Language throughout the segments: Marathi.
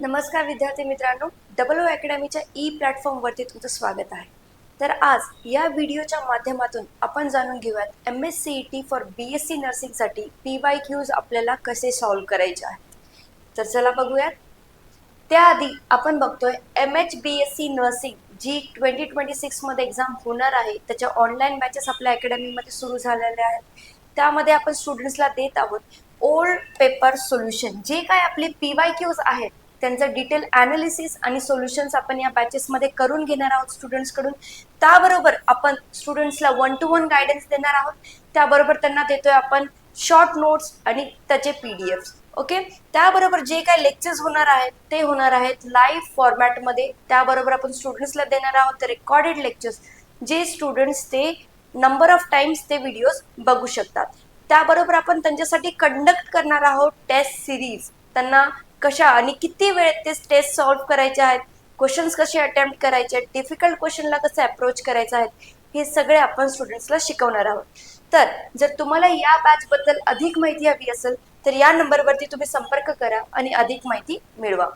नमस्कार विद्यार्थी मित्रांनो. डबल ओ अकॅडमीच्या ई प्लॅटफॉर्मवरती तुमचं स्वागत आहे. तर आज या व्हिडिओच्या माध्यमातून आपण जाणून घेऊयात M S C E T for B S C नर्सिंगसाठी P Y Qs आपल्याला कसे सॉल्व्ह करायचे आहेत. तर चला बघूयात. त्याआधी आपण बघतोय M H B S C nursing जी ट्वेंटी ट्वेंटी सिक्समध्ये एक्झाम होणार आहे त्याच्या ऑनलाईन बॅचेस आपल्या अकॅडमीमध्ये सुरू झालेल्या आहेत. त्यामध्ये आपण स्टुडंट्सला देत आहोत ओल्ड पेपर सोल्युशन जे काय आपले पी वाय क्यूज आहेत त्यांचं डिटेल ॲनालिसिस आणि सोल्युशन्स आपण या बॅचेसमध्ये करून घेणार आहोत स्टुडंट्सकडून त्याबरोबर आपण स्टुडंट्सला वन टू वन गायडन्स देणार आहोत. त्याबरोबर त्यांना देतोय आपण शॉर्ट नोट्स आणि त्याचे पी डी एफ ओके त्याबरोबर जे काही लेक्चर्स होणार आहेत ते होणार आहेत लाईव्ह फॉर्मॅटमध्ये त्याबरोबर आपण स्टुडंट्सला देणार आहोत रेकॉर्डेड लेक्चर्स जे स्टुडंट्स ते नंबर ऑफ टाइम्स ते व्हिडिओज बघू शकतात. त्याबरोबर आपण त्यांच्यासाठी कंडक्ट करणार आहोत टेस्ट सिरीज त्यांना कशा आणि किती वेळेत ते टेस्ट सॉल्व्ह करायचे आहेत? क्वेश्चन्स कसे अटेम्प्ट करायचे आहेत? डिफिकल्ट क्वेश्चनला कसं अप्रोच करायचं आहे हे सगळे आपण स्टुडंट्सला शिकवणार आहोत. तर जर तुम्हाला या बॅचबद्दल अधिक माहिती हवी असेल तर या नंबरवरती तुम्ही संपर्क करा आणि अधिक माहिती मिळवा.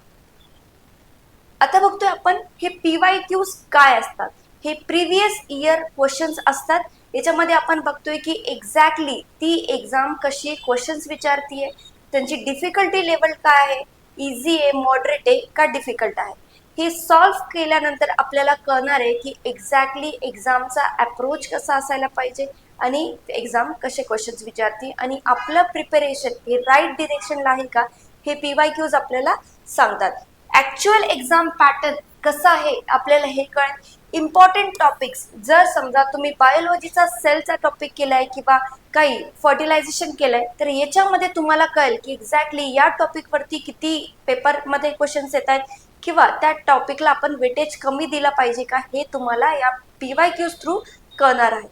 आता बघतोय आपण हे पी वाय क्यूज काय असतात? हे प्रिव्हियस इयर क्वेश्चन्स असतात. याच्यामध्ये आपण बघतोय की एक्झॅक्टली ती एक्झाम कशी क्वेश्चन्स विचारतीये त्यांची डिफिकल्टी लेवल काय आहे इझी आहे मॉडरेट आहे का डिफिकल्ट आहे? हे सॉल्व्ह केल्यानंतर आपल्याला कळणार आहे की एक्झॅक्टली एक्झामचा अप्रोच कसा असायला पाहिजे आणि एक्झाम कसे क्वेश्चन्स विचारते आणि आपलं प्रिपरेशन हे राईट डिरेक्शनला आहे का? हे पी वाय क्यूज आपल्याला सांगतात. ॲक्च्युअल एक्झाम पॅटर्न कसं आहे आपल्याला हे कळेल. इम्पॉर्टंट टॉपिक्स जर समजा तुम्ही बायोलॉजीचा सेलचा टॉपिक केलाय किंवा काही फर्टिलायझेशन केलंय तर याच्यामध्ये तुम्हाला कळेल की एक्झॅक्टली या टॉपिकवरती किती पेपरमध्ये क्वेश्चन्स येत आहेत किंवा त्या टॉपिकला आपण वेटेज कमी दिला पाहिजे का हे तुम्हाला या पी वाय क्यूज थ्रू कळणार आहे.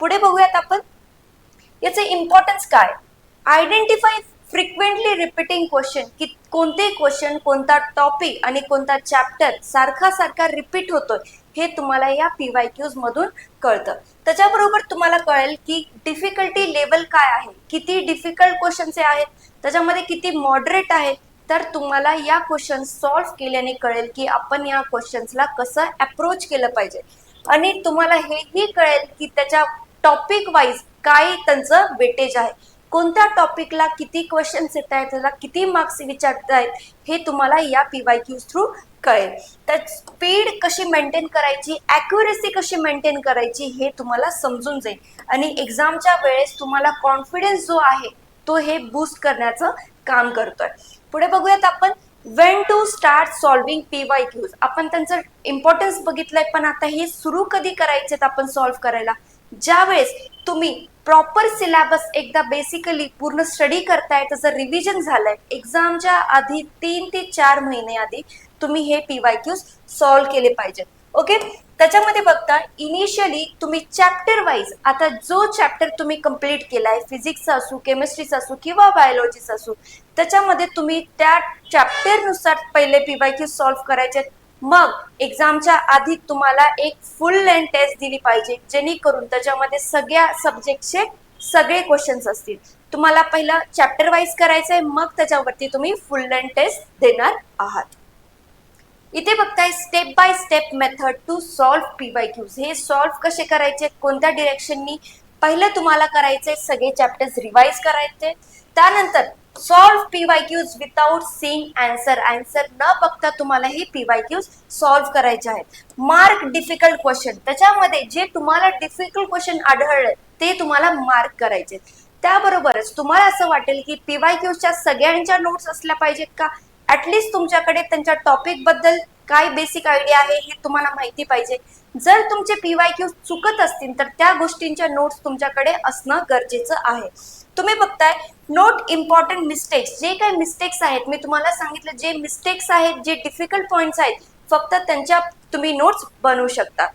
पुढे बघूयात आपण. याचे इम्पॉर्टन्स काय? आयडेंटिफाय फ्रिक्वेंटली रिपीटिंग क्वेश्चन की कोणते क्वेश्चन कोणता टॉपिक आणि कोणता चॅप्टर सारखा सारखा रिपीट होतोय हे तुम्हाला या पी वाय क्यूज मधून कळतं. त्याच्याबरोबर तुम्हाला कळेल की डिफिकल्टी लेवल काय आहे किती डिफिकल्ट क्वेश्चन्स आहेत त्याच्यामध्ये किती मॉडरेट आहेत तर तुम्हाला या क्वेश्चन सॉल्व्ह केल्याने कळेल की आपण या क्वेश्चन्सला कसं अप्रोच केलं पाहिजे. आणि तुम्हाला हेही कळेल की त्याच्या टॉपिक वाईज काय त्यांचं वेटेज आहे. कोणत्या टॉपिकला किती क्वेश्चन्स येत आहेत त्याला किती मार्क्स विचारत आहेत हे तुम्हाला या पी वाय क्यूज थ्रू कळेल. तर स्पीड कशी मेंटेन करायची ॲक्युरेसी कशी मेंटेन करायची हे तुम्हाला समजून जाईल. आणि एक्झामच्या वेळेस तुम्हाला कॉन्फिडन्स जो आहे तो हे बूस्ट करण्याचं काम करतोय. पुढे बघूयात आपण when to start solving P Y Qs आपण त्यांचं इम्पॉर्टन्स बघितलंय पण आता हे सुरू कधी करायचे आपण सॉल्व्ह करायला? ज्यावेळेस तुम्ही प्रॉपर सिलेबस एकदा बेसिकली पूर्ण स्टडी करताय त्याचं रिव्हिजन झालंय एक्झामच्या आधी तीन ते चार महिने आधी तुम्ही हे पी वाय क्यूज सॉल्व्ह केले पाहिजेत. ओके त्याच्यामध्ये बघता इनिशियली तुम्ही चॅप्टर वाईज आता जो चॅप्टर तुम्ही कंप्लीट केलाय फिजिक्सचा असू केमिस्ट्रीचा असू किंवा बायोलॉजीचा असू त्याच्यामध्ये तुम्ही त्या चॅप्टरनुसार पहिले पी वाय क्यूज सॉल्व्ह करायचे मग एक्झामच्या आधी तुम्हाला एक फुल लेंथ टेस्ट दिली पाहिजे जेणेकरून त्याच्यामध्ये सगळ्या सब्जेक्टचे सगळे क्वेश्चन्स असतील. तुम्हाला पहिलं चॅप्टर वाईज करायचंय मग त्याच्यावरती तुम्ही फुल लेंथ टेस्ट देणार आहात. इथे बघताय step by step method to solve P Y Qs हे सॉल्व्ह कसे करायचे कोणत्या डिरेक्शननी पहिलं तुम्हाला करायचे सगळे चॅप्टर्स रिवाइज करायचे. त्यानंतर solve P Y Qs without seeing answer answer न बघता तुम्हाला हे पी वाय क्यूज सॉल्व्ह करायचे आहेत. मार्क डिफिकल्ट क्वेश्चन त्याच्यामध्ये जे तुम्हाला डिफिकल्ट क्वेश्चन आढळले ते तुम्हाला मार्क करायचे त्याबरोबरच तुम्हाला असं वाटेल की पी वाय क्यूजच्या सगळ्यांच्या नोट्स असल्या पाहिजेत का? ऍटलिस्ट तुमच्याकडे त्यांच्या टॉपिकबद्दल काय बेसिक आयडिया आहे हे तुम्हाला माहिती पाहिजे. जर तुमचे पी वाय क्यू चुकत असतील तर त्या गोष्टींच्या नोट्स तुमच्याकडे असणं गरजेचं आहे. तुम्ही बघताय नोट इम्पॉर्टंट मिस्टेक्स जे काही मिस्टेक्स आहेत मी तुम्हाला सांगितलं जे मिस्टेक्स आहेत जे डिफिकल्ट पॉईंट्स आहेत फक्त त्यांच्या तुम्ही नोट्स बनवू शकता.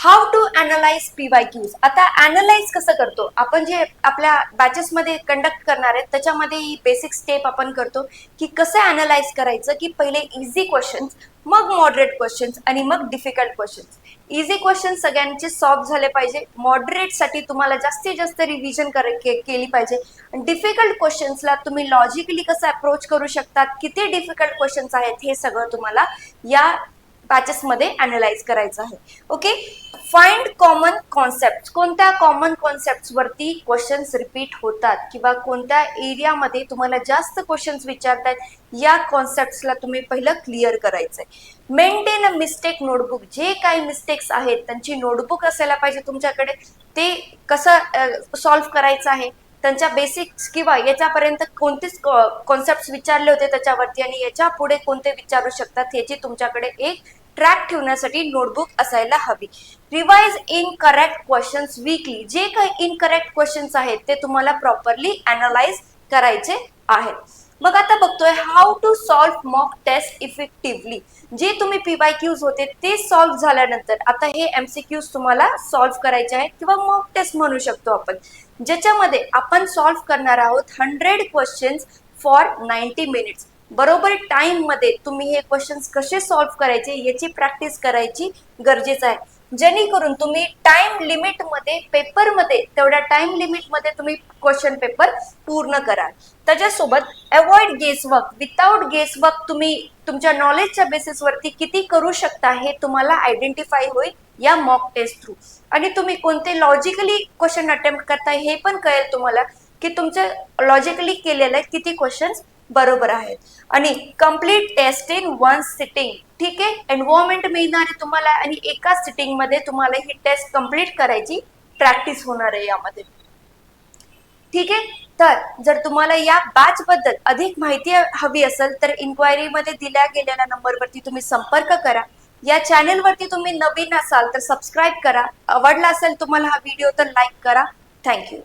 How to analyse P Y Qs आता अनालाइज कसं करतो? आपण जे आपल्या बॅचेसमध्ये कंडक्ट करणार आहेत त्याच्यामध्ये ही बेसिक स्टेप आपण करतो की कसं अनालाइज करायचं की पहिले इझी क्वेश्चन्स मग मॉडरेट क्वेश्चन्स आणि मग डिफिकल्ट क्वेश्चन्स इझी क्वेश्चन सगळ्यांचे सॉल्व्ह झाले पाहिजे. मॉडरेटसाठी तुम्हाला जास्तीत जास्त रिव्हिजन कर के- केली पाहिजे. डिफिकल्ट क्वेश्चन्सला तुम्ही लॉजिकली कसं अप्रोच करू शकतात? किती डिफिकल्ट क्वेश्चन्स आहेत हे सगळं तुम्हाला या बॅचेसमध्ये अनालाइज करायचं आहे. ओके फाइंड कॉमन कॉन्सेप्ट कोणत्या कॉमन वरती क्वेश्चन्स रिपीट होतात? किंवा कोणत्या एरियामध्ये तुम्हाला जास्त क्वेश्चन्स विचारतात या कॉन्सेप्ट्सला तुम्ही पहिलं क्लिअर करायचंय. मेंटेन अ मिस्टेक नोटबुक जे काही मिस्टेक्स आहेत त्यांची नोटबुक असायला पाहिजे तुमच्याकडे. ते कसं सॉल्व्ह करायचं आहे? त्यांच्या बेसिक्स किंवा याच्यापर्यंत कोणतेच कॉन्सेप्ट विचारले होते त्याच्यावरती आणि याच्यापुढे कोणते विचारू शकतात याची तुमच्याकडे एक ट्रॅक ठेवण्यासाठी नोटबुक असायला हवी. Revise incorrect questions weekly जे काही इनकरेक्ट क्वेश्चन्स आहेत ते तुम्हाला प्रॉपरली अनालाइज करायचे आहेत. मग आता बघतोय how to solve mock test effectively जे तुम्ही पीवाय क्यूज होते ते सॉल्व्ह झाल्यानंतर आता हे एमसीक्यूज तुम्हाला सॉल्व्ह करायचे आहेत किंवा मॉक टेस्ट म्हणू शकतो आपण. ज्याच्यामध्ये आपण सॉल्व्ह करणार आहोत hundred questions for ninety minutes बरोबर टाइममध्ये तुम्ही हे क्वेश्चन्स कसे सॉल्व्ह करायचे याची प्रॅक्टिस करायची गरजेचं आहे. जेणेकरून तुम्ही टाइम लिमिटमध्ये पेपरमध्ये तेवढ्या टाइम लिमिटमध्ये तुम्ही क्वेश्चन पेपर पूर्ण कराल. त्याच्यासोबत avoid guesswork without guess work तुम्ही तुमच्या नॉलेजच्या बेसिसवरती किती करू शकता हे तुम्हाला आयडेंटिफाय होईल या मॉक टेस्ट थ्रू आणि तुम्ही कोणते लॉजिकली क्वेश्चन अटेम्प्ट करताय हे पण कळेल तुम्हाला की तुमचे लॉजिकली केलेले किती क्वेश्चन्स बरोबर आहेत. आणि complete test in one sitting ठीक आहे? एन्व्हायरमेंट मिळणार आहे तुम्हाला आणि एका सिटिंगमध्ये तुम्हाला ही टेस्ट कंप्लीट करायची प्रॅक्टिस होणार आहे यामध्ये. ठीक आहे? तर जर तुम्हाला या बॅच बद्दल अधिक माहिती हवी असेल तर इन्क्वायरी मध्ये दिल्या गेलेल्या नंबरवरती तुम्ही संपर्क करा. या चॅनेलवरती तुम्ही नवीन असाल तर सबस्क्राईब करा. आवडला असेल तुम्हाला हा व्हिडिओ तर लाईक करा. थँक्यू